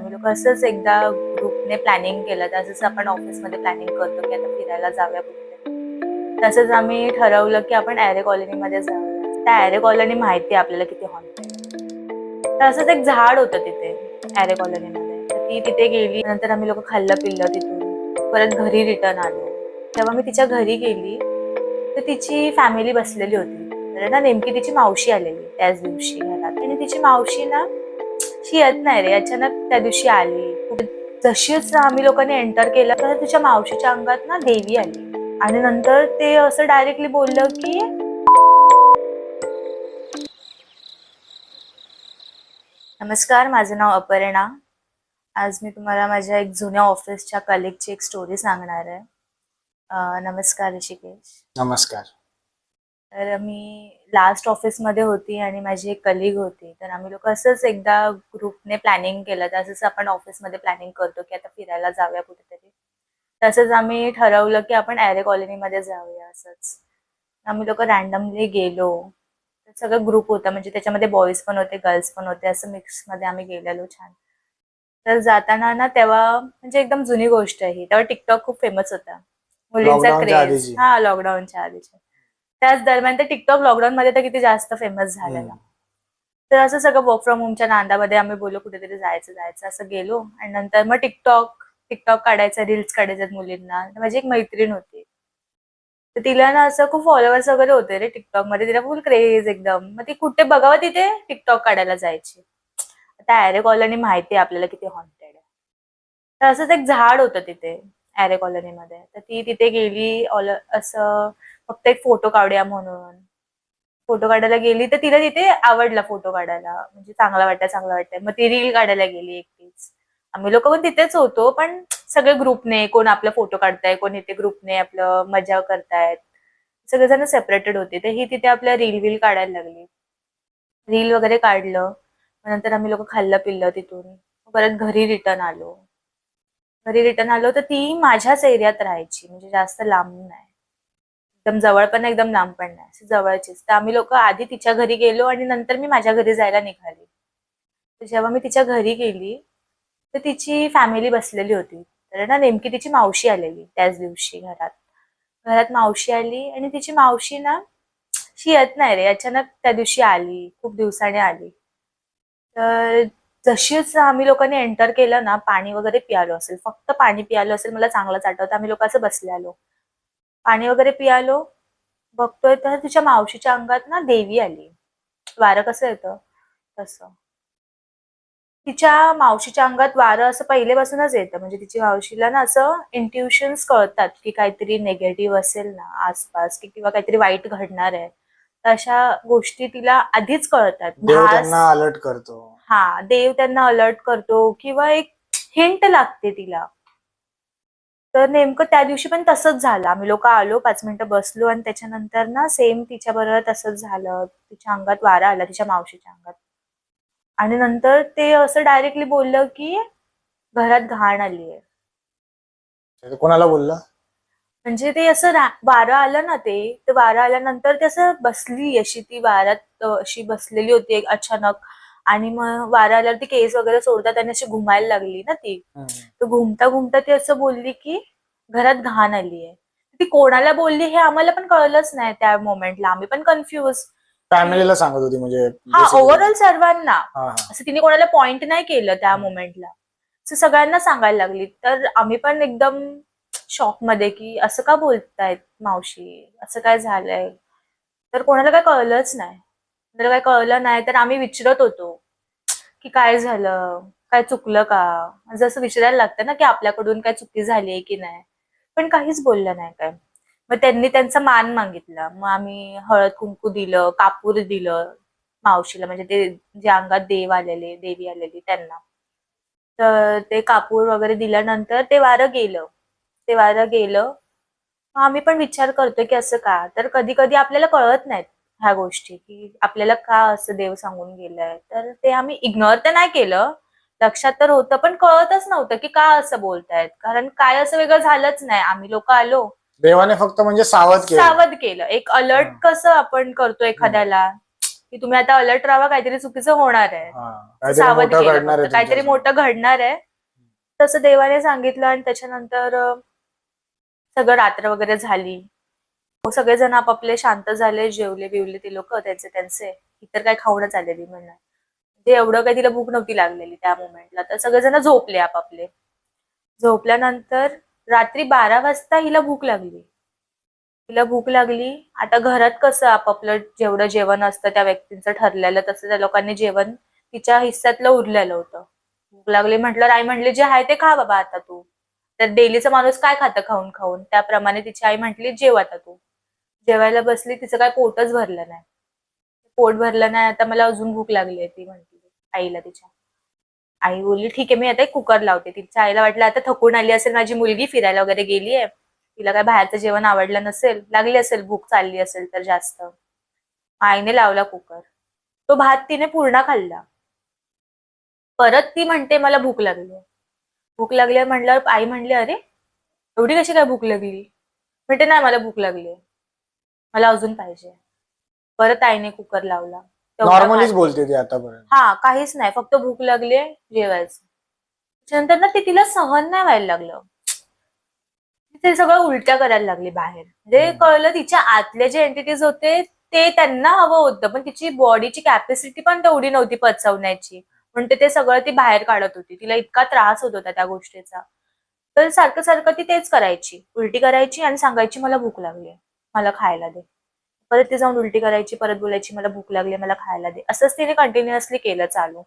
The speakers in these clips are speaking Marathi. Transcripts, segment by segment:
आम्ही लोक असंच एकदा ग्रुपने प्लॅनिंग केलं. तसंच आपण ऑफिसमध्ये प्लॅनिंग करतो की आता फिरायला जाऊया कुठे. तसंच आम्ही ठरवलं की आपण ॲरे कॉलनीमध्ये जाऊया. त्या ॲरे कॉलनी माहिती आहे आपल्याला किती हॉन्टेड तसंच एक झाड होतं तिथे ॲरे कॉलनीमध्ये. ती तिथे गेली. नंतर आम्ही लोक खाल्लं पिल्लं तिथून. परत घरी रिटर्न आलो. तेव्हा मी तिच्या घरी गेली. तर तिची फॅमिली बसलेली होती. तर ना नेमकी तिची मावशी आलेली त्याच दिवशी घरात. आणि तिची मावशी ना शी येत नाही रे. अचानक त्या दिवशी आली. जशीच आम्ही लोकांनी एंटर केलं तर तिच्या मावशीच्या अंगात ना देवी आली. आणि नंतर ते असं डायरेक्टली बोललं की नमस्कार माझं नाव अपर्णा. आज मी तुम्हाला माझ्या एक जुन्या ऑफिसच्या कलिगची एक स्टोरी सांगणार आहे. नमस्कार ऋषिकेश. नमस्कार. तर मी लास्ट ऑफिसमध्ये होती आणि माझी एक कलिग होती. तर आम्ही लोक असंच एकदा ग्रुपने प्लॅनिंग केलं. तर असंच आपण ऑफिसमध्ये प्लॅनिंग करतो की आता फिरायला जाऊया कुठेतरी. तसंच आम्ही ठरवलं की आपण ॲरे कॉलनीमध्ये जाऊया असंच. आम्ही लोक रॅन्डमली गेलो. तर सगळं ग्रुप होता. म्हणजे त्याच्यामध्ये बॉईज पण होते गर्ल्स पण होते. असं मिक्समध्ये आम्ही गेलेलो छान. तर जाताना ना तेव्हा म्हणजे एकदम जुनी गोष्ट आहे ही. तेव्हा टिकटॉक खूप फेमस होता. मुलींचा क्रेज. हा लॉकडाऊनच्या आधीच्या त्याच दरम्यान ते टिकटॉक लॉकडाऊन मध्ये तर किती जास्त फेमस झालेला. तर असं सगळं वर्क फ्रॉम होमच्या नांदामध्ये आम्ही बोललो कुठेतरी जायचं जायचं असं गेलो. आणि नंतर मग टिकटॉक टिकटॉक काढायचं रील्स काढायचं मुलींना. माझी एक मैत्रीण होती. तर तिला ना असं खूप फॉलोअर्स वगैरे होते रे टिकटॉकमध्ये तिला फुल क्रेज एकदम. मग ती कुठे बघावं तिथे? टिकटॉक काढायला जायची. आता ॲरे कॉलनी माहिती आहे आपल्याला किती हॉन्टेड आहे. तर असंच एक झाड होतं तिथे ॲरे कॉलनीमध्ये तर ती तिथे गेली ऑल असं फक्त एक फोटो काढूया म्हणून. फोटो काढायला गेली तर तिला तिथे आवडला फोटो काढायला. म्हणजे चांगला वाटतं चांगला वाटतंय मग ती रील काढायला गेली एकटीच. आम्ही लोक पण तिथेच होतो पण सगळे ग्रुपने कोण आपला फोटो काढताय कोण इथे ग्रुपने आपलं मजा करतायत. सगळेजण सेपरेटेड होते. तर ही तिथे आपल्या रील वील काढायला लागली. रील वगैरे काढलं. मग नंतर आम्ही लोक खाल्लं पिल्लं तिथून. परत घरी रिटर्न आलो. घरी रिटर्न आलो तर ती माझ्याच एरियात राहायची. म्हणजे जास्त लांब नाही. एकदम जवळ पण एकदम लांब पण नाही. जवळचीच. तर आम्ही लोक आधी तिच्या घरी गेलो आणि नंतर मी माझ्या घरी जायला निघाली. तर जेव्हा मी तिच्या घरी गेली तर तिची फॅमिली बसलेली होती. तर ना नेमकी तिची मावशी आलेली त्याच दिवशी घरात. घरात मावशी आली आणि तिची मावशी ना शी येत नाही रे. अचानक त्या दिवशी आली खूप दिवसाने आली. तर जशीच आम्ही लोकांनी एंटर केलं ना पाणी वगैरे पियालो असेल. फक्त पाणी पियालो असेल मला चांगलंच आठवतं. आम्ही लोक असं बसले आलो पाणी वगैरे पियालो. बघतोय तर तिच्या मावशीच्या अंगात ना देवी आली. वारं कसं येतं? तसं. तिच्या मावशीच्या अंगात वारं असं पहिलेपासूनच येतं. म्हणजे तिची मावशीला ना असं इंट्युशन्स कळतात की काहीतरी नेगेटिव्ह असेल ना आसपास की किंवा काहीतरी वाईट घडणार आहे. तर अशा गोष्टी तिला आधीच कळतात. देव भास- त्यांना अलर्ट करतो. हा देव त्यांना अलर्ट करतो किंवा एक हिंट लागते तिला. तर नेमकं त्या दिवशी पण तसंच झालं. आम्ही लोक आलो पाच मिनिटं बसलो आणि त्याच्यानंतर ना सेम तिच्या बरोबर तसंच झालं. तिच्या अंगात वारा आला तिच्या मावशीच्या अंगात. आणि नंतर ते असं डायरेक्टली बोललं की घरात घाण आली आहे. कोणाला बोललं? म्हणजे ते असं वारं आलं ना ते ते वारं आल्यानंतर ते असं बसली अशी ती अं, अशी बसलेली होती अचानक. आणि मग वारं आल्यावर ती केस वगैरे सोडतात आणि अशी घुमायला लागली ना ती. तर घुमता घुमता ती असं बोलली की घरात घाण आली आहे. ती कोणाला बोलली हे आम्हाला पण कळलंच नाही त्या मोमेंटला. आम्ही पण कन्फ्युज फॅमिलीला सांगत होती म्हणजे हा. ओव्हरऑल सर्वांना. असं तिने कोणाला पॉइंट नाही केलं त्या मोमेंटला. सगळ्यांना सांगायला लागली. तर आम्ही पण एकदम शॉकमध्ये की असं का बोलतायत मावशी? असं काय झालंय? तर कोणाला काय कळलंच नाही. जर काय कळलं नाही तर आम्ही विचारत होतो की काय झालं काय चुकलं का? जसं विचारायला लागतं ना की आपल्याकडून काय चुकी झाली आहे की नाही. पण काहीच बोललं नाही काय. मग त्यांनी त्यांचा मान मागितला. मग आम्ही हळद कुंकू दिलं कापूर दिलं मावशीला म्हणजे ते जे अंगात देव आलेले देवी आलेली त्यांना. तर ते कापूर वगैरे दिल्यानंतर ते वारं गेलं. ते वारं गेलं. आम्ही पण विचार करतोय की असं का? तर कधी कधी आपल्याला कळत नाहीत. ह्या गोष्टी की आपल्याला का असं देव सांगून गेलंय? तर ते आम्ही इग्नोर तर नाही केलं. लक्षात तर होतं पण कळतच नव्हतं की का असं बोलतायत. कारण काय असं वेगळं झालंच नाही. आम्ही लोक आलो. देवाने फक्त म्हणजे सावध केलं. सावध केलं. एक अलर्ट. कसं आपण करतो एखाद्याला? की तुम्ही आता अलर्ट राहा काहीतरी चुकीचं होणार आहे. सावध केलं. काहीतरी. मोठं घडणार आहे. तसं देवाने सांगितलं आणि त्याच्यानंतर सगळं रात्र वगैरे झाली. मग सगळेजण आपापले शांत झाले जेवले बिवले ते लोक त्यांचे त्यांचे. इतर काय खाऊनच आलेली म्हणणार म्हणजे एवढं काही तिला भूक नव्हती लागलेली त्या मुमेंटला. तर सगळेजण झोपले आपापले. झोपल्यानंतर रात्री बारा वाजता हिला भूक लागली. तिला भूक लागली. आता घरात कसं आपापलं जेवढं जेवण असतं त्या व्यक्तींचं ठरलेलं तसं त्या लोकांनी जेवण तिच्या हिस्सातलं उरलेलं होतं. भूक लागली म्हटलं आई म्हटली जे आहे ते खा बाबा आता तू. तर डेलीचा माणूस काय खातं खाऊन खाऊन? त्याप्रमाणे तिची आई म्हटली जेव आता तू. जेवायला बसली तिचं काय पोटच भरलं नाही. पोट भरलं नाही आता मला अजून भूक लागली आहे ती म्हटली आईला तिच्या. आई बोलली ठीक आहे मी आता कुकर लावते. तिच्या आईला वाटलं आता थकून आली असेल माझी मुलगी फिरायला वगैरे गेली आहे. तिला काय बाहेरचं जेवण आवडलं नसेल लागली असेल भूक चालली असेल तर जास्त. आईने लावला कुकर. तो भात तिने पूर्ण खाल्ला. परत ती म्हणते मला भूक लागली भूक लागली म्हणल्यावर आई म्हणली अरे एवढी कशी काय भूक लागली? म्हणते नाही मला भूक लागली मला अजून पाहिजे. परत आईने कुकर लावला. तेवढा नॉर्मलीच भात- बोलते ती आतापर्यंत. हा काहीच नाही. फक्त भूक लागली जेवायचं. त्याच्यानंतर ना ते तिला सहन नाही व्हायला लागलं. ते सगळं उलट्या करायला लागली बाहेर. म्हणजे हम्म. कळलं तिच्या आतले जे एंटिटीज होते ते त्यांना हवं होतं. पण तिची बॉडीची कॅपॅसिटी पण तेवढी नव्हती पचवण्याची. म्हणते ते सगळं ती बाहेर काढत होती. तिला इतका त्रास होत होता त्या गोष्टीचा. तर सारखं सारखं ती तेच करायची. उलटी करायची आणि सांगायची मला भूक लागली मला खायला दे. परत ती जाऊन उलटी करायची परत बोलायची मला भूक लागली मला खायला दे. असंच तिने कंटिन्युअसली केलं चालू.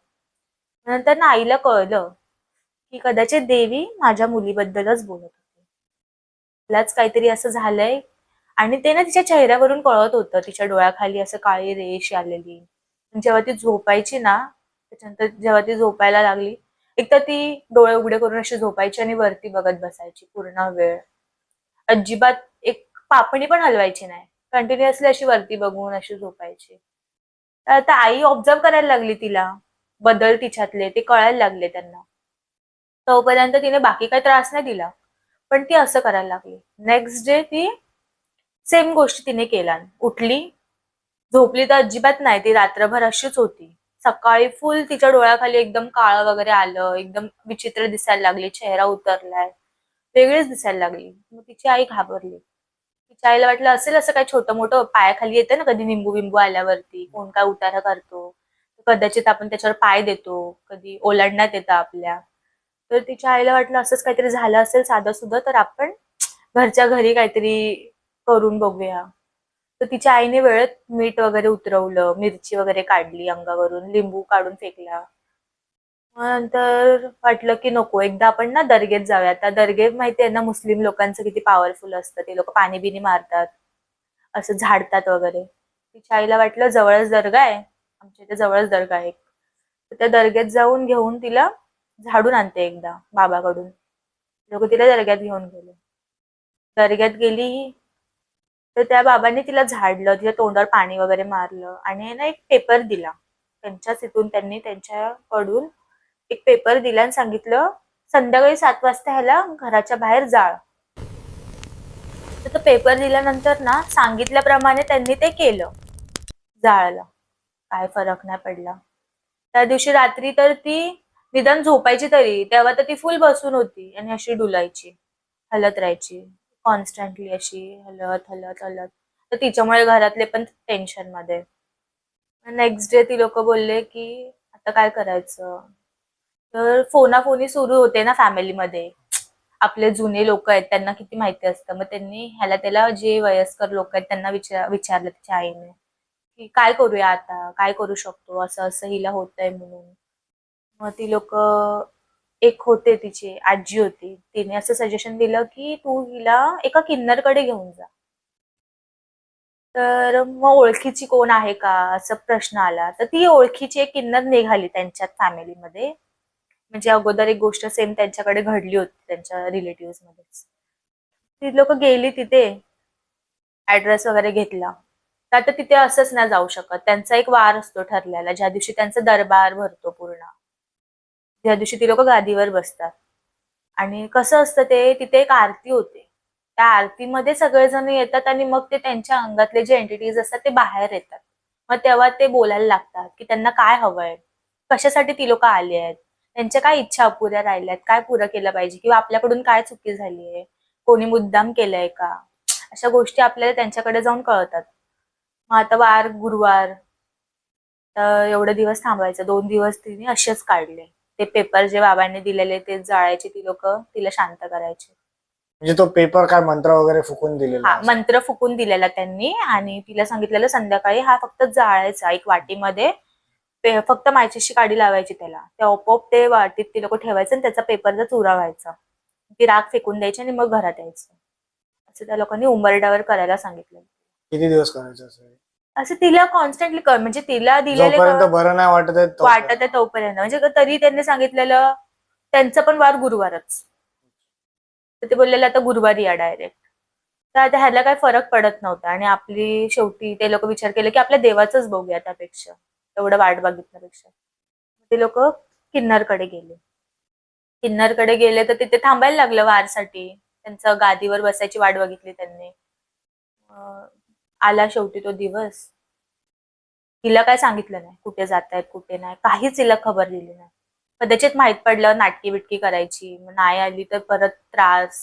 नंतर ना आईला कळलं की कदाचित देवी माझ्या मुलीबद्दलच बोलत होती. तिलाच काहीतरी असं झालंय आणि ते ना तिच्या चेहऱ्यावरून कळत होतं. तिच्या डोळ्याखाली असं काळी रेष आलेली. जेव्हा ती झोपायची ना त्याच्यानंतर जेव्हा ती झोपायला लागली एक तर ती डोळे उघडे करून अशी झोपायची आणि वरती बघत बसायची पूर्ण वेळ. अजिबात पापणी पण हलवायची नाही. कंटिन्युअसली अशी वरती बघून अशी झोपायची. तर आता आई ऑब्झर्व करायला लागली तिला. बदल तिच्यातले ते कळायला लागले त्यांना. तोपर्यंत तिने बाकी काही त्रास नाही दिला. पण ती असं करायला लागली. नेक्स्ट डे ती सेम गोष्टी तिने केल्या उठली. झोपली तर अजिबात नाही. ती रात्रभर अशीच होती. सकाळी फुल तिच्या डोळ्याखाली एकदम काळं वगैरे आलं. एकदम विचित्र दिसायला लागली. चेहरा उतरलाय. वेगळीच दिसायला लागली. मग तिची आई घाबरली. तिच्या आईला वाटलं असेल असं काही छोटं मोठं पायाखाली येतं ना कधी निंबू बिंबू आल्यावरती? कोण काय उतारा करतो? कदाचित आपण त्याच्यावर पाय देतो कधी ओलांडण्यात येतं आपल्या. तर तिच्या आईला वाटलं असंच काहीतरी झालं असेल साधं सुद्धा तर आपण घरच्या घरी काहीतरी करून बघूया. तर तिच्या आईने वेळेत मीठ वगैरे उतरवलं मिरची वगैरे काढली अंगावरून लिंबू काढून फेकला. नंतर वाटलं की नको एकदा आपण ना दर्गेत जाऊया आता दर्गे माहितीये ना मुस्लिम लोकांचं किती पॉवरफुल असतं. ते लोक पाणी बिनी मारतात असं झाडतात वगैरे. तिच्या आईला वाटलं जवळच दर्गा आहे. आमच्या इथे जवळच दर्गा आहे एक. तर त्या दर्ग्यात जाऊन घेऊन तिला झाडून आणते एकदा बाबाकडून. लोक तिला दर्ग्यात घेऊन गेले. दर्ग्यात गेली तर त्या बाबांनी तिला झाडलं तिच्या तोंडावर पाणी वगैरे मारलं आणि ना एक पेपर दिला. त्यांच्याच इथून त्यांनी त्यांच्याकडून एक पेपर दिला आणि सांगितलं संध्याकाळी सात वाजता ह्याला घराच्या बाहेर जाळ. तर तो पेपर दिल्यानंतर ना सांगितल्याप्रमाणे त्यांनी ते केलं जाळलं. काय फरक नाही पडला. त्या दिवशी रात्री तर ती निदान झोपायची तरी तेव्हा तर ती फुल बसून होती आणि अशी डुलायची हलत राहायची कॉन्स्टंटली अशी हलत हलत हलत. तर तिच्यामुळे घरातले पण टेन्शनमध्ये. नेक्स्ट डे ती लोक बोलले की आता काय करायचं? तर फोनाफोनी सुरू होते ना फॅमिलीमध्ये. आपले जुने लोक आहेत त्यांना किती माहिती असतं. मग त्यांनी ह्याला त्याला जे वयस्कर लोक आहेत त्यांना विचार विचारलं तिच्या आईने की काय करूया आता? काय करू शकतो? असं असं हिला होतंय म्हणून. मग ती लोक एक होते तिची आजी होती. तिने असं सजेशन दिलं की तू हिला एका किन्नरकडे घेऊन जा. तर मग ओळखीची कोण आहे का? असं प्रश्न आला. तर ती ओळखीची एक किन्नर निघाली त्यांच्यात फॅमिलीमध्ये म्हणजे अगोदर एक गोष्ट सेम त्यांच्याकडे घडली होती त्यांच्या रिलेटिव्ह मध्येच. ती लोक गेली तिथे ऍड्रेस वगैरे घेतला. तर आता तिथे असंच नाही जाऊ शकत. त्यांचा एक वार असतो ठरलेला ज्या दिवशी त्यांचा दरबार भरतो पूर्ण. ज्या दिवशी ती लोक गादीवर बसतात. आणि कसं असतं ते तिथे एक आरती होते. त्या आरतीमध्ये सगळेजण येतात आणि मग ते त्यांच्या अंगातले जे एंटिटीज असतात ते बाहेर येतात. मग तेव्हा ते बोलायला लागतात की त्यांना काय हवंय? कशासाठी ती लोक आली आहेत? त्यांच्या काय इच्छा अपुऱ्या राहिल्यात? काय पुरं केलं पाहिजे? किंवा आपल्याकडून काय चुकी झाली आहे कोणी मुद्दाम केलंय का? अशा गोष्टी आपल्याला त्यांच्याकडे जाऊन कळतात. मग आता वार गुरुवार. तर एवढे दिवस थांबायचं दोन दिवस तिने असेच काढले. ते पेपर जे बाबांनी दिलेले ते जाळायचे ती लोक तिला शांत करायचे. म्हणजे तो पेपर काय मंत्र वगैरे फुकून दिलेला हा. मंत्र फुकून दिलेला त्यांनी. आणि तिला सांगितलेलं संध्याकाळी हा फक्त जाळायचा. एक वाटीमध्ये फक्त मायचीशी काडी लावायची त्याला. त्या ओपोप ते वाटीत ती लोक ठेवायचं आणि त्याचा पेपरचा चुरा व्हायचा ती राख फेकून द्यायची आणि मग घरात यायचं. असं त्या लोकांनी उंबरड्यावर करायला सांगितलं. किती दिवस करायचं असं? असं तिला कॉन्स्टंटली कर म्हणजे तिला दिलेले जोपर्यंत बरं नाही वाटत आहे. वाटत आहे तोपर्यंत. म्हणजे तरी त्यांनी सांगितलेलं त्यांचं पण वार गुरुवारच. तर ते बोललेलं आता गुरुवारी या डायरेक्ट तर आता ह्याला काय फरक पडत नव्हता आणि आपली शेवटी ते लोक विचार केले की आपल्या देवाचंच बघूया त्यापेक्षा. एवढं वाट बघितल्यापेक्षा. ते लोक किन्नरकडे गेले. किन्नरकडे गेले तर तिथे थांबायला लागलं वारसाठी. त्यांचं गादीवर बसायची वाट बघितली त्यांनी. आला शेवटी तो दिवस. तिला काय सांगितलं नाही. कुठे जात आहेत कुठे नाही. काहीच तिला खबर दिली नाही. कदाचित माहीत पडलं नाटकी बिटकी करायची. मग नाही आली तर परत त्रास.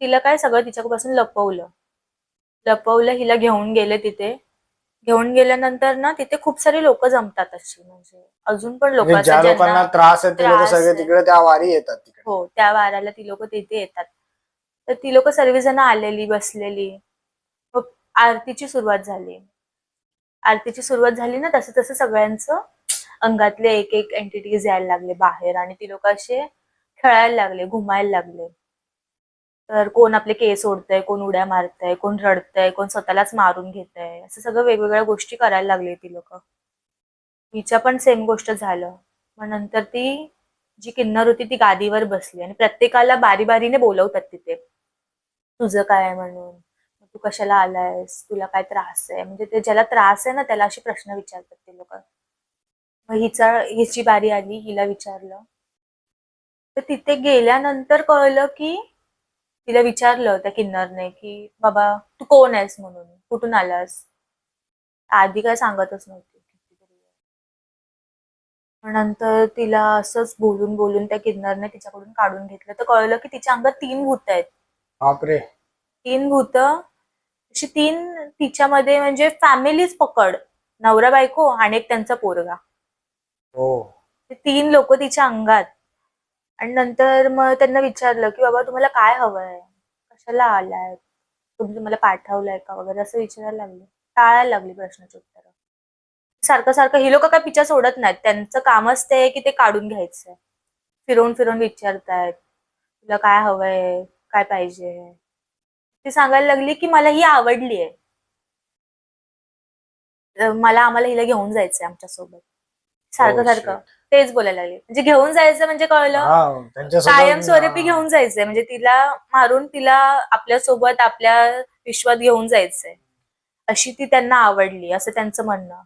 तिला काय सगळं तिच्यापासून लपवलं. लपवलं हिला घेऊन गेले तिथे. घेऊन गेल्यानंतर ना तिथे खूप सारी लोक जमतात अशी. म्हणजे अजून पण लोक म्हणजे ज्या लोकांना त्रास आहे ते लोक सगळे. तिकडे त्या वारी येतात तिकडे. हो त्या वाराला ती लोक तिथे येतात. तर ती लोक सर्वजण आलेली बसलेली. मग आरतीची सुरुवात झाली. आरतीची सुरुवात झाली ना तसं तसं सगळ्यांचं अंगातले एक एक एंटिटीज यायला लागले बाहेर आणि ती लोक असे खेळायला लागले घुमायला लागले. तर कोण आपले केस ओढतंय कोण उड्या मारतंय कोण रडतंय कोण स्वतःलाच मारून घेतय असं सगळं वेगवेगळ्या गोष्टी करायला लागली ती लोक. हिच्या पण सेम गोष्ट झालं. मग नंतर ती जी किन्नर होती ती गादीवर बसली आणि प्रत्येकाला बारी बारीने बोलवतात तिथे. तुझं काय आहे म्हणून? तू कशाला आलायस? तुला काय त्रास आहे? म्हणजे ते ज्याला त्रास आहे ना त्याला असे प्रश्न विचारतात ते लोक. मग हिचा हिची बारी आली हिला विचारलं. तर तिथे गेल्यानंतर कळलं की तिला विचारलं त्या किन्नरने की बाबा तू कोण आहेस म्हणून? कुठून आलास? आधी काय सांगतच नव्हती. नंतर तिला असंच बोलून बोलून त्या किन्नरने तिच्याकडून काढून घेतलं. तर कळलं की तिच्या अंगात तीन भूत आहेत. बापरे. तीन भूत. अशी तीन तिच्यामध्ये म्हणजे फॅमिलीच पकड. नवरा बायको आणि एक त्यांचा पोरगा. हो. ते तीन लोक तिच्या अंगात. आणि नंतर मग त्यांना विचारलं की बाबा तुम्हाला काय हवंय? कशाला आलाय? तुम्ही तुम्हाला पाठवलंय का वगैरे असं विचारायला लागले. टाळायला लागली प्रश्नाची उत्तर. सारखं सारखं ही लोक काय पिच्छा सोडत नाहीत. त्यांचं कामच ते की ते काढून घ्यायचंय. फिरवून फिरवून विचारतायत. तुला काय हवंय? काय पाहिजे? ती सांगायला लागली की मला ही आवडली आहे मला आम्हाला हिला घेऊन जायचंय आमच्यासोबत. सारखं Oh, सारखं. तेच बोलायला लागले. म्हणजे घेऊन जायचं म्हणजे कळलं? हा कायमस्वरूपी घेऊन जायचंय. म्हणजे तिला मारून तिला आपल्यासोबत आपल्या विश्वात घेऊन जायचंय. अशी ती त्यांना आवडली असं त्यांचं म्हणणं.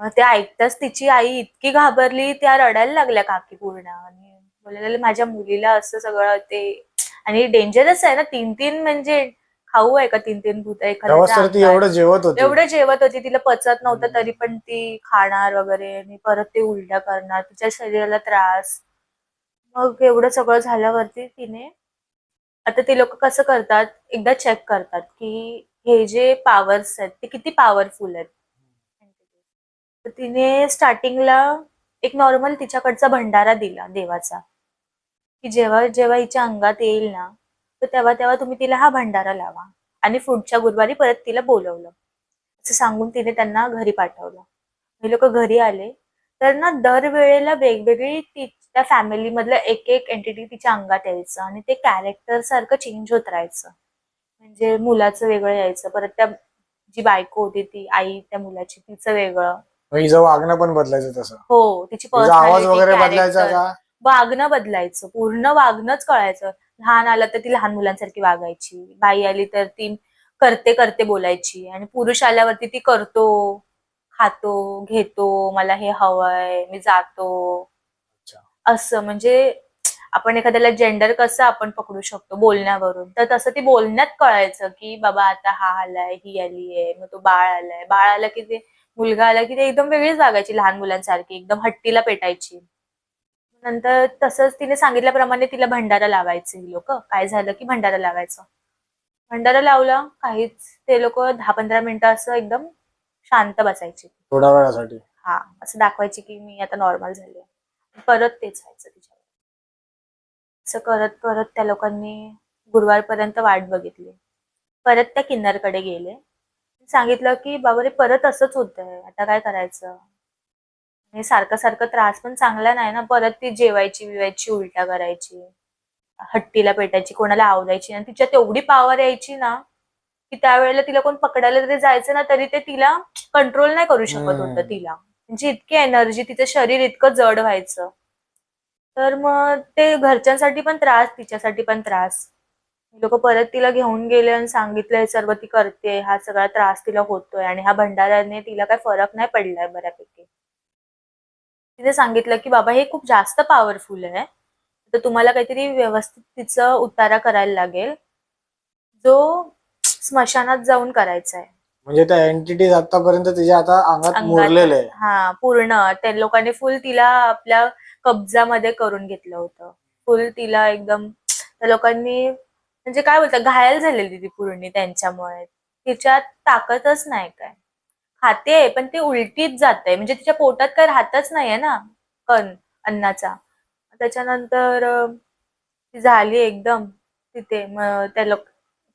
मग ते ऐकताच तिची आई इतकी घाबरली त्या रडायला लागल्या काकी पूर्ण. आणि बोलायला माझ्या मुलीला असं सगळं ते आणि डेंजरस आहे ना तीन तीन म्हणजे खाऊ आहे का तीन तीन भूत ती एवढं जेवत होती. एवढं जेवत होती तिला पचत नव्हतं. तरी पण ती खाणार वगैरे आणि परत ते उलट्या करणार तिच्या शरीराला त्रास. मग एवढं सगळं झाल्यावरती तिने आता ते लोक कसं करतात एकदा चेक करतात की हे जे पॉवर्स आहेत ते किती पॉवरफुल आहेत. तर तिने स्टार्टिंगला एक नॉर्मल तिच्याकडचा भंडारा दिला देवाचा की जेव्हा जेव्हा हिच्या अंगात येईल ना तर तेव्हा तेव्हा तुम्ही तिला हा भंडारा लावा. आणि पुढच्या गुरुवारी परत तिला बोलवलं. असं सांगून तिने त्यांना घरी पाठवलं. हे लोक घरी आले. तर ना दरवेळेला वेगवेगळी ती त्या फॅमिली मधलं एक एक एंटिटी तिच्या अंगात यायचं आणि ते कॅरेक्टर सारखं चेंज होत राहायचं. म्हणजे मुलाचं वेगळं यायचं. परत त्या जी बायको होती ती आई त्या मुलाची तिचं वेगळं. हिचं वागणं पण बदलायचं तसं. हो तिची तिचा आवाज personality, वगैरे बदलायचा character. का? वागणं बदलायचं. पूर्ण वागणंच कळायचं. लहान आलं तर ती लहान मुलांसारखी वागायची. बाई आली तर ती करते करते बोलायची. आणि पुरुष आल्यावरती ती करतो खातो घेतो मला हे हवंय मी जातो. असं म्हणजे आपण एखाद्याला जेंडर कसं आपण पकडू शकतो बोलण्यावरून? तर तसं ती बोलण्यात कळायचं की बाबा आता हा आलाय ही आली आहे मग तो बाळ आलाय. बाळ आला की ते मुलगा आला की ते एकदम वेगळीच वागायची लहान मुलांसारखी एकदम हट्टीला पेटायची. नंतर तसंच तिने सांगितल्याप्रमाणे तिला भंडारा लावायचे लोक. काय झालं की भंडारा लावायचं. भंडारा लावला काहीच ते लोक दहा पंधरा मिनिटं असं एकदम शांत बसायचे. थोड्या वेळासाठी. हा असं दाखवायचे की मी आता नॉर्मल झाले. परत तेच व्हायचं तिच्यावर. असं करत करत त्या लोकांनी गुरुवारपर्यंत वाट बघितली. परत त्या किन्नरकडे गेले. सांगितलं की बाबा रे परत असंच होतंय. आता काय करायचं? आणि सारखं सारखं त्रास पण चांगला नाही ना परत ती जेवायची बिवायची उलट्या करायची हट्टीला पेटायची कोणाला आवडायची आणि तिच्यात एवढी पावर यायची ना की त्यावेळेला तिला कोण पकडायला जरी जायचं ना तरी ते तिला कंट्रोल नाही करू शकत. होतं तिला. म्हणजे इतकी एनर्जी तिचं शरीर इतकं जड व्हायचं. तर मग ते घरच्यांसाठी पण त्रास तिच्यासाठी पण त्रास. लोक परत तिला घेऊन गेले आणि सांगितलंय सर्व ती करते हा सगळा त्रास तिला होतोय आणि हा भंडाऱ्याने तिला काय फरक नाही पडलाय बऱ्यापैकी. तिने सांगितलं की बाबा हे खूप जास्त पॉवरफुल आहे. तर तुम्हाला काहीतरी व्यवस्थित तिचं उतारा करायला लागेल. जो स्मशानात जाऊन करायचा आहे. म्हणजे त्या एंटिटीज आतापर्यंत तिच्या आता अंगात मुरलेले आहे. हा पूर्ण. त्या लोकांनी फुल तिला आपल्या कब्जामध्ये करून घेतलं होतं. फुल तिला एकदम त्या लोकांनी म्हणजे काय बोलतात घायल झालेली ती पूर्ण त्यांच्यामुळे. तिच्यात ताकदच नाही काय. खाते पण ते उलटीच जाते म्हणजे तिच्या पोटात काय राहतच नाहीये ना कण अन्नाचा. त्याच्यानंतर ती झाली एकदम तिथे. मग त्या लोक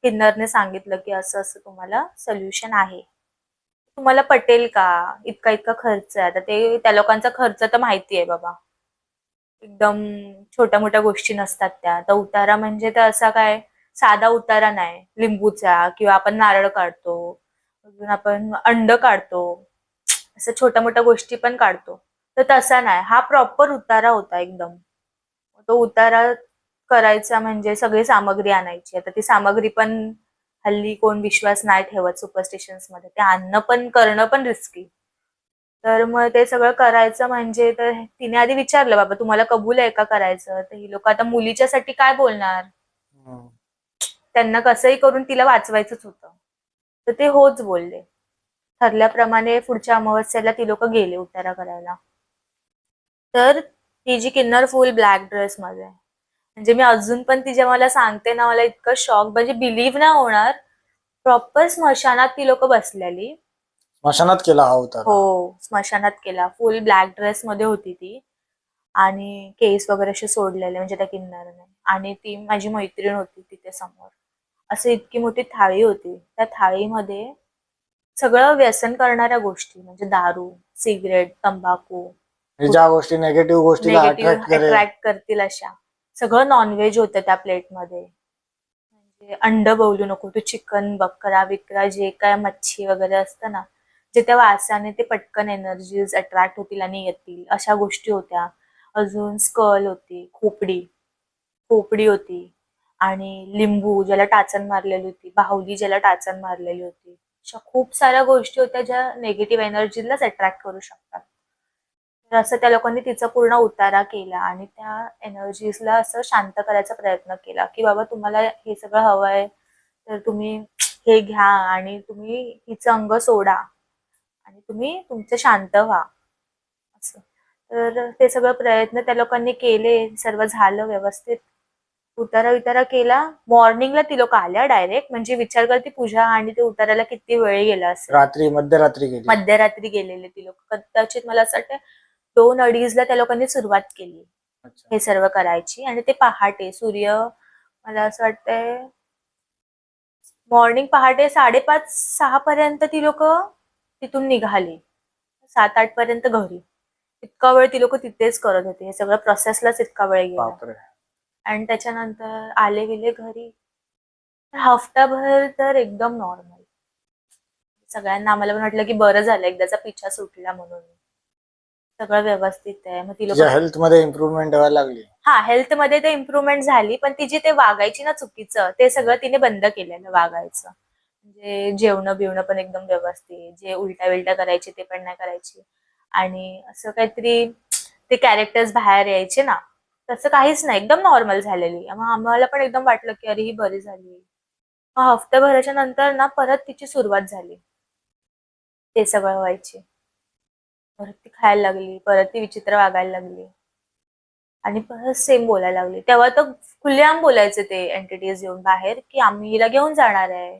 किन्नरने सांगितलं की असं असं तुम्हाला सोल्युशन आहे. तुम्हाला पटेल का? इतका इतका खर्च आहे. आता ते त्या लोकांचा खर्च तर माहिती आहे बाबा. एकदम छोट्या मोठ्या गोष्टी नसतात त्या. तर उतारा म्हणजे तर असा काय साधा उतारा नाही. लिंबूचा किंवा आपण नारळ काढतो. अजून आपण अंड काढतो. असं छोट्या मोठ्या गोष्टी पण काढतो. तर तसा नाही. हा प्रॉपर उतारा होता एकदम. तो उतारा करायचा म्हणजे सगळी सामग्री आणायची. आता ती सामग्री पण हल्ली कोण विश्वास नाही ठेवत सुपरस्टिशन्समध्ये. ते आणणं पण करणं पण रिस्की तर मग ते सगळं करायचं म्हणजे तर तिने आधी विचारलं बाबा तुम्हाला कबूल आहे का करायचं? तर ही लोक आता मुलीच्यासाठी काय बोलणार. त्यांना कसंही करून तिला वाचवायचंच होतं. तर ते होच बोलले. ठरल्याप्रमाणे पुढच्या अमावस्याला ती लोक गेले उतारा करायला. तर ती जी किन्नर फुल ब्लॅक ड्रेस मध्ये. म्हणजे मी अजून पण ती जेव्हा मला सांगते ना मला इतकं शॉक म्हणजे बिलीव्ह नाही होणार. प्रॉपर स्मशानात ती लोक बसलेली. स्मशानात केला हा उतारा. हो स्मशानात केला. फुल ब्लॅक ड्रेस मध्ये होती ती. आणि केस वगैरे असे सोडलेले म्हणजे त्या किन्नरने. आणि ती माझी मैत्रीण होती तिथे समोर. असं इतकी मोठी थाळी होती. त्या थाळीमध्ये सगळं व्यसन करणाऱ्या गोष्टी म्हणजे दारू सिगरेट तंबाखू म्हणजे ज्या गोष्टी निगेटिव्ह अट्रॅक्ट करेल. अट्रॅक्ट करतील अशा. सगळं नॉनव्हेज होतं त्या प्लेटमध्ये म्हणजे अंड बोलू नको तू चिकन बकरा विकरा जे काय मच्छी वगैरे असतं ना जे त्या वासाने ते पटकन एनर्जीज अट्रॅक्ट होतील आणि येतील अशा गोष्टी होत्या. अजून स्कल होती खोपडी खोपडी होती. आणि लिंबू ज्याला टाचण मारलेली होती बाहुली ज्याला टाचण मारलेली होती. अशा खूप साऱ्या गोष्टी होत्या ज्या निगेटिव्ह एनर्जीलाच अट्रॅक्ट करू शकतात. तर असं त्या लोकांनी तिचा पूर्ण उतारा केला आणि त्या एनर्जीजला असं शांत करायचा प्रयत्न केला की बाबा तुम्हाला हे सगळं हवंय तर तुम्ही हे घ्या आणि तुम्ही हिचं अंग सोडा आणि तुम्ही तुमचं शांत व्हा. असं. तर ते सगळं प्रयत्न त्या लोकांनी केले. सर्व झालं व्यवस्थित. उतारा वितारा केला. मॉर्निंगला ती लोक आल्या डायरेक्ट म्हणजे विचार कर ती पूजा आणि ते उताराला किती वेळ गेला असेल. रात्री मध्यरात्री गेली. मध्यरात्री गेलेले ती लोक. कदाचित मला असं वाटतं दोन अडीचला त्या लोकांनी सुरुवात केली. अच्छा. हे सर्व करायची. आणि ते पहाटे सूर्य मला असं वाटतंय मॉर्निंग पहाटे साडेपाच सहा पर्यंत ती लोक तिथून निघाली. सात आठ पर्यंत घरी. इतका वेळ ती लोक तिथेच करत होते. हे सगळं प्रोसेसलाच इतका वेळ गेला. बापरे. आणि त्याच्यानंतर आले गेले घरी हफ्ताभर तर एकदम नॉर्मल सगळ्यांना आम्हाला पण वाटलं की बरं झालं एकदाचा पिछा सुटला म्हणून. सगळं व्यवस्थित आहे. मग ती लोक तिच्या हेल्थमध्ये इम्प्रुव्हमेंट व्हायला लागली. हा हेल्थमध्ये ते इम्प्रुव्हमेंट झाली पण ती जी ते वागायची ना चुकीचं ते सगळं तिने बंद केलेलं वागायचं. म्हणजे जेवणं बिवणं पण एकदम व्यवस्थित जे उलट्या विलट्या करायचे ते पण नाही करायची. आणि असं काहीतरी ते कॅरेक्टर्स बाहेर यायचे ना तसं काहीच नाही. एकदम नॉर्मल झालेली. मग आम्हाला पण एकदम वाटलं की अरे ही बरी झाली. मग हफ्त्याभराच्या नंतर ना परत तिची सुरुवात झाली. ते सगळं व्हायची. परत ती खायला लागली परत ती विचित्र वागायला लागली. आणि परत सेम बोलायला लागली. तेव्हा तर खुलेआम बोलायचे ते एंटिटीज येऊन बाहेर की आम्ही हिला घेऊन जाणार आहे.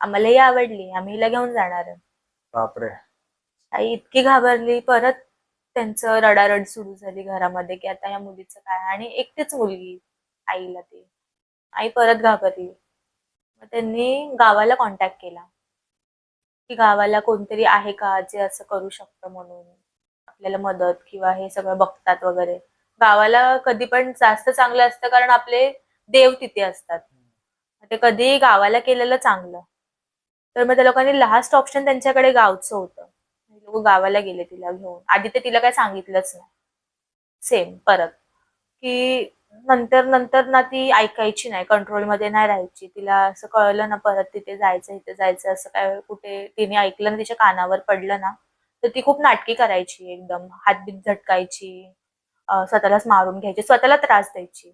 आम्हाला ही आवडली आम्ही हिला घेऊन जाणार आहे. बापरे. आई इतकी घाबरली. परत त्यांचं रडारड सुरू झाली घरामध्ये की आता या मुलीचं काय? आणि एकटीच मुलगी आईला ती. आई परत घाबरली. मग त्यांनी गावाला कॉन्टॅक्ट केला. की गावाला कोणतरी आहे का जे असं करू शकतं म्हणून? आपल्याला मदत किंवा हे सगळं बघतात वगैरे. गावाला कधी पण जास्त चांगलं असतं कारण आपले देव तिथे असतात. ते कधी गावाला केलेलं चांगलं. तर मग त्या लोकांनी लास्ट ऑप्शन त्यांच्याकडे गावचं होतं. लोक गावाला गेले तिला घेऊन. आधी ते तिला काय सांगितलंच नाही. सेम परत. की नंतर नंतर ना ती ऐकायची नाही कंट्रोलमध्ये नाही राहायची. तिला असं कळलं ना परत तिथे जायचं इथे जायचं असं काय कुठे तिने ऐकलं ना तिच्या कानावर पडलं ना तर ती खूप नाटकी करायची एकदम. हातबीत झटकायची स्वतःलाच मारून घ्यायची स्वतःला त्रास द्यायची.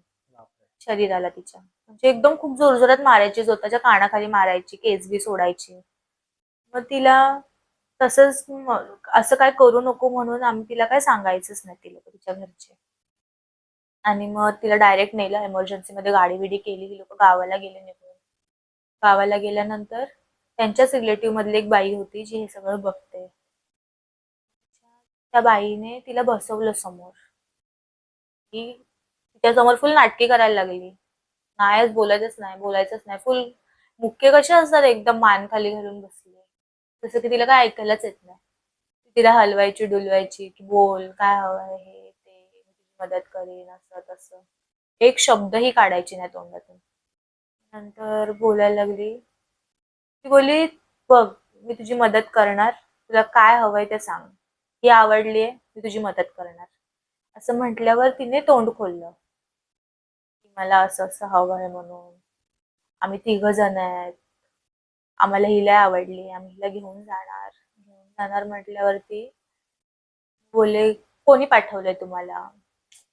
शरीराला तिच्या. म्हणजे एकदम खूप जोरजोरात मारायची स्वतःच्या कानाखाली मारायची केसबी सोडायची. मग तिला तसंच असं काय करू नको म्हणून आम्ही तिला काय सांगायचंच नाही तिला तिच्या घरचे. आणि मग तिला डायरेक्ट नेलं एमर्जन्सीमध्ये मध्ये गाडी बिडी केली ही लोक गावाला गेले निघून. गावाला गेल्यानंतर त्यांच्याच रिलेटिव्ह मधली एक बाई होती जी हे सगळं बघते. त्या बाईने तिला बसवलं समोर. की तिच्यासमोर फुल नाटकी करायला लागली. नाहीच बोलायचंच नाही बोलायचंच नाही. फुल मुख्य कसे असतात एकदम मान खाली घालून बसले. जसं की तिला काय ऐकायलाच येत नाही. तिला हलवायची डुलवायची की बोल काय हवं आहे हे ते मदत करेन असं तसं. एक शब्दही काढायची नाही तोंडातून. नंतर बोलायला लागली. ती बोलली बघ मी तुझी मदत करणार. तुला काय हवंय ते सांग. ही आवडलीये मी तुझी मदत करणार. असं म्हटल्यावर तिने तोंड खोललं. मला असं असं हवं आहे म्हणून. आम्ही तिघ जण आहेत. आम्हाला हिला आवडली आम्ही हिला घेऊन जाणार. घेऊन जाणार म्हटल्यावरती बोले कोणी पाठवलंय तुम्हाला?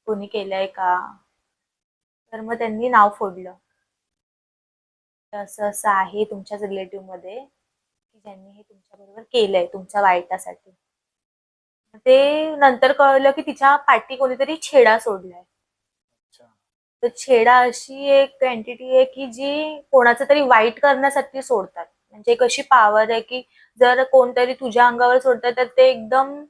कोणी केलंय का? तर मग त्यांनी नाव फोडलं. असं असं आहे तुमच्याच रिलेटिव्हमध्ये की ज्यांनी हे तुमच्या बरोबर केलंय तुमच्या वाईटासाठी. ते नंतर कळलं की तिच्या पाठी कोणीतरी छेडा सोडलाय. तर छेडा अशी एक एंटिटी आहे की जी कोणाचं तरी वाईट करण्यासाठी सोडतात. म्हणजे एक अशी पॉवर आहे की जर कोणतरी तुझ्या अंगावर सोडतं तर ते एकदम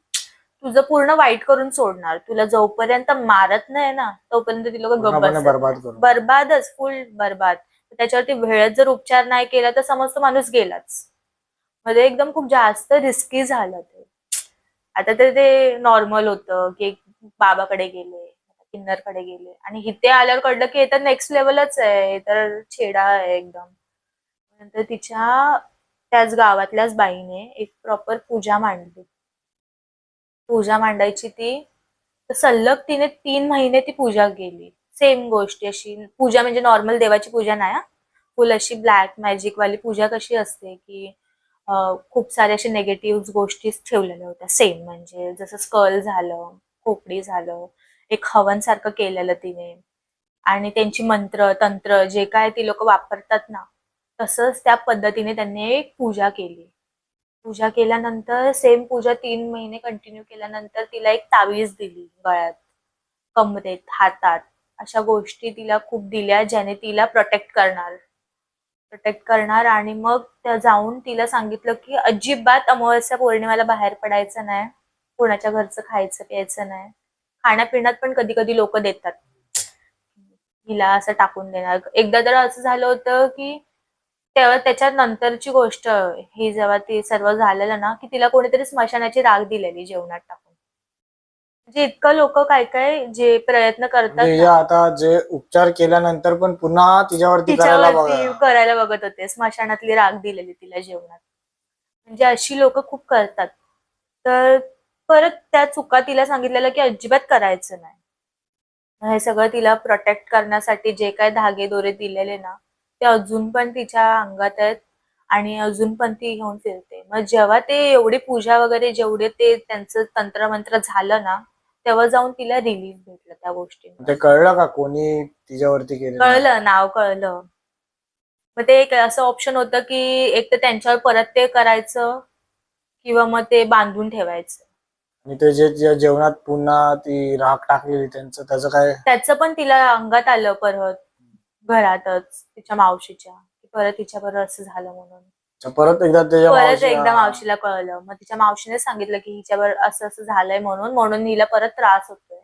तुझं पूर्ण वाईट करून सोडणार. तुला जोपर्यंत मारत नाही ना तोपर्यंत ती लोक बरबाद. बरबादच फुल बरबाद. त्याच्यावरती वेळेत जर उपचार नाही केला तर समज तो माणूस गेलाच. म्हणजे एकदम खूप जास्त रिस्की झालं ते. आता तर ते नॉर्मल होतं की बाबाकडे गेले किन्नरकडे गेले. आणि इथे आल्यावर कळलं की हे तर नेक्स्ट लेवलच आहे. हे तर छेडा आहे एकदम. नंतर तिच्या त्याच गावातल्याच बाईने एक प्रॉपर पूजा मांडली. पूजा मांडायची ती तर सलग तिने तीन महिने ती पूजा केली. सेम गोष्टी अशी. पूजा म्हणजे नॉर्मल देवाची पूजा नाही हा. फुल अशी ब्लॅक मॅजिक वाली पूजा कशी असते की खूप सारे असे नेगेटिव्ह गोष्टी ठेवलेल्या होत्या. सेम म्हणजे जसं स्कल झालं खोपडी झालं एक हवन सारखं केलेलं तिने. आणि त्यांची मंत्र तंत्र जे काय ती लोक वापरतात ना तसंच त्या पद्धतीने त्यांनी एक पूजा केली. पूजा केल्यानंतर सेम पूजा तीन महिने कंटिन्यू केल्यानंतर तिला एक तावीज दिली गळ्यात. कमरेत हातात अशा गोष्टी तिला खूप दिल्या ज्याने तिला प्रोटेक्ट करणार. प्रोटेक्ट करणार आणि मग त्या जाऊन तिला सांगितलं की अजिबात अमावस्या पौर्णिमेला बाहेर पडायचं नाही. कोणाच्या घरचं खायचं प्यायचं नाही. खाण्यापिण्यात पण कधी कधी लोक देतात. हिला असं टाकून देणार. एकदा तर असं झालं होतं की तेव्हा त्याच्या नंतरची गोष्ट ही जेव्हा ते सर्व झालेलं ना की तिला कोणीतरी स्मशानाची राग दिलेली जेवणात टाकून. म्हणजे इतकं लोक काय काय जे प्रयत्न करतात म्हणजे ना, आता जे उपचार केल्यानंतर पण पुन्हा तिच्यावरती करायला तिच्यावरती बघा. करायला बघत होते. स्मशानातली राग दिलेली तिला जेवणात. म्हणजे अशी लोक खूप करतात. तर परत त्या चुका तिला सांगितलेलं की अजिबात करायचं नाही. हे सगळं तिला प्रोटेक्ट करण्यासाठी जे काय धागे दोरे दिलेले ना ते अजून पण तिच्या अंगात आहेत आणि अजून पण ती घेऊन फिरते. मग जेव्हा ते एवढी पूजा वगैरे जेवढे ते त्यांचं तंत्रमंत्र झालं ना तेव्हा जाऊन तिला रिलीफ भेटलं त्या गोष्टींवर ते कळलं का कोणी तिच्यावरती केलं कळलं नाव कळलं. मग ते एक असं ऑप्शन होतं की एक तर त्यांच्यावर परत ते करायचं किंवा मग ते बांधून ठेवायचं. आणि ते जे जे जेवणात पुन्हा ती राख टाकलेली त्यांचं त्याचं काय? त्याचं पण तिला अंगात आलं परत घरातच तिच्या मावशीच्या की परत तिच्या बरोबर असं झालं म्हणून. परत एकदा त्याच्या परत मावशीला- एकदा मावशीला कळलं. मग तिच्या मावशीने सांगितलं की हिच्यावर असं असं झालंय म्हणून म्हणून हिला परत त्रास होतोय.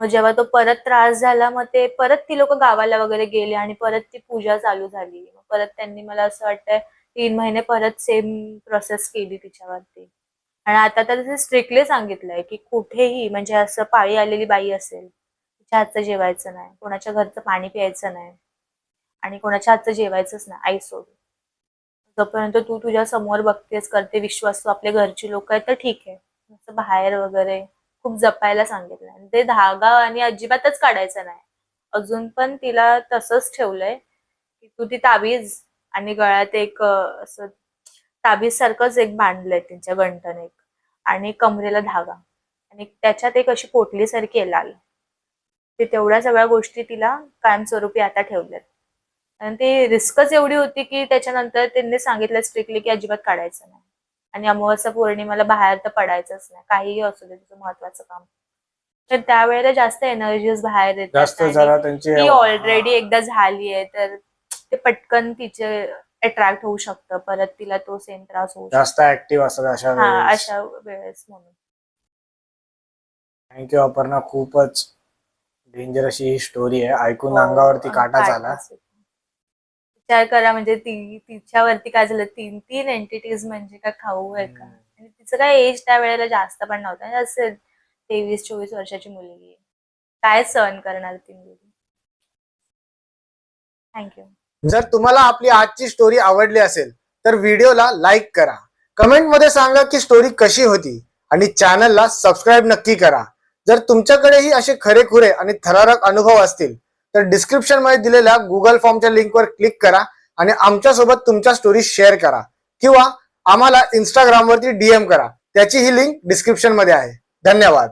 मग जेव्हा तो परत त्रास झाला मग ते परत ती लोक गावाला वगैरे गेली आणि परत ती पूजा चालू झाली. मग परत त्यांनी मला असं वाटतंय तीन महिने परत सेम प्रोसेस केली तिच्यावरती. आणि आता तर ते स्ट्रिक्टली सांगितलंय की कुठेही म्हणजे असं पाळी आलेली बाई असेल तिच्या हातचं जेवायचं नाही कोणाच्या घरचं पाणी प्यायचं नाही आणि कोणाच्या हातचं जेवायचंच नाही आई सोडून. जोपर्यंत तू तुझ्या समोर बघतेस करते विश्वास तू आपले घरची लोक आहेत तर ठीक आहे. असं बाहेर वगैरे खूप जपायला सांगितलंय. आणि ते धागा आणि अजिबातच काढायचं नाही. अजून पण तिला तसंच ठेवलंय की तू ती ताबीज आणि गळ्यात एक असं ताबीज सारखंच एक बांधलंय त्यांच्या गंठन एक. आणि कमरेला धागा. आणि त्याच्यात एक अशी पोटली सारखी आहे लाल ते तेवढ्या सगळ्या गोष्टी तिला कायमस्वरूपी आता ठेवल्यात. आणि ती रिस्कच एवढी होती की त्याच्यानंतर त्यांनी सांगितलं स्ट्रिक्टली की अजिबात काढायचं नाही. आणि अमावस्या पौर्णिमेला बाहेर तर पडायचंच नाही. काहीही असू दे तुझं महत्वाचं काम. तर त्यावेळेला जास्त एनर्जीज बाहेर येतात ती ऑलरेडी एकदा झाली आहे तर ते पटकन तिचे अट्रॅक्ट होऊ शकतं. परत तिला तो सेम त्रास होऊ शकतो. जास्त ऍक्टिव्ह असतात अशा हा वेळेस. अशा वेळेस म्हणून. Thank you Aparna. खूपच डेंजर अशी ही स्टोरी आहे. ऐकून हो, अंगावरती काटा काटाच झाला. येतो. विचार करा म्हणजे ती तिच्यावरती काय झालं? तीन तीन एंटिटीज म्हणजे काय खाऊ आहे का? हम्म. आणि तिचं काय एज त्या वेळेला जास्त पण नव्हतं. असेल तेवीस चोवीस वर्षाची मुलगी. आहे. काय सहन करणार ती मुलगी? थँक्यू जर तुम्हाला आपली आजची स्टोरी आवडली असेल तर व्हिडिओला लाईक करा. कमेंटमध्ये सांगा की स्टोरी कशी होती आणि चॅनलला सबस्क्राईब नक्की करा. जर तुमच्याकडेही असे खरेखुरे आणि थरारक अनुभव असतील तर डिस्क्रिप्शनमध्ये दिलेल्या गुगल फॉर्मच्या लिंकवर क्लिक करा आणि आमच्यासोबत तुमच्या स्टोरी शेअर करा. किंवा आम्हाला इंस्टाग्रामवरती डीएम करा. त्याची ही लिंक डिस्क्रिप्शनमध्ये आहे. धन्यवाद.